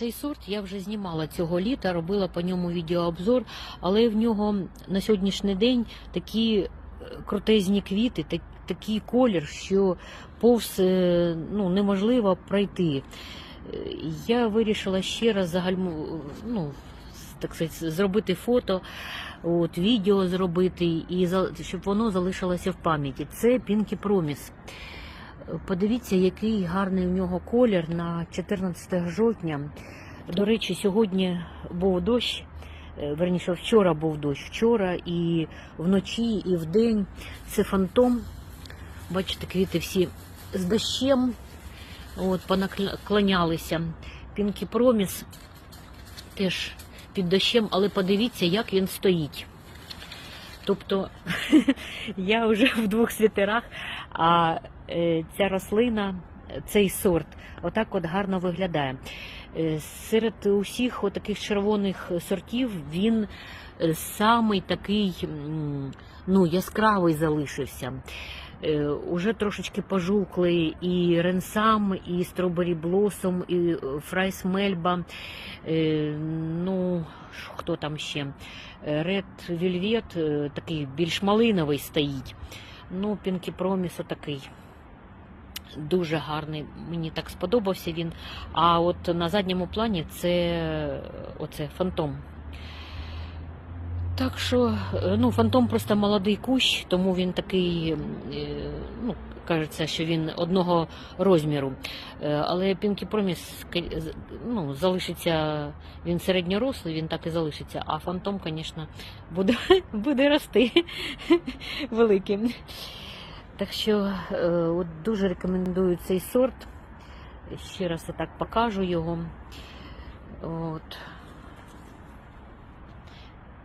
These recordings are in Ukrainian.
Цей сорт я вже знімала цього літа, робила по ньому відеообзор, але в нього на сьогоднішній день такі е, крутезні квіти, так, такий колір, що повз е, ну, неможливо пройти. Е, Я вирішила ще раз загальму, ну, так сказати, зробити фото, от, відео зробити, і щоб воно залишилося в пам'яті. Це Pinky Promise. Подивіться, який гарний у нього колір на 14 жовтня. До речі, сьогодні був дощ. е, Верніше, вчора був дощ. Вчора і вночі, і вдень. Це фантом. Бачите, квіти всі з дощем. От, понаклонялися. Пінкі Проміс теж під дощем, але подивіться, як він стоїть. Тобто я вже в двох світерах, а ця рослина, цей сорт, отак от гарно виглядає. Е, Серед усіх таких червоних сортів він е, самий такий ну, яскравий залишився. Е, Уже трошечки пожухли і Ренсам, і Стробері Блосом, і Фрайс Мельба. Е, Ну, хто там ще? Ред Вільвет такий більш малиновий стоїть. Ну, Пінкі Проміс такий дуже гарний. Мені так сподобався він. А от на задньому плані це оце фантом. Так що, е, ну, фантом просто молодий кущ, тому він такий, е, ну, кажеться, що він одного розміру. Е, Але Пінкі Проміс ну, залишиться, він середньорослий, він так і залишиться, а фантом, звісно, буде, буде рости великим. Так що е, от дуже рекомендую цей сорт. Ще раз я так покажу його. От.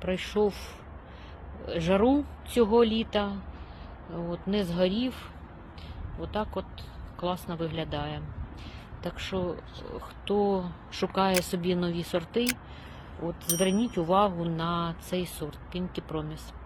Пройшов жару цього літа, от, не згорів. Отак от класно виглядає. Так що, хто шукає собі нові сорти, от зверніть увагу на цей сорт Pinky Promise.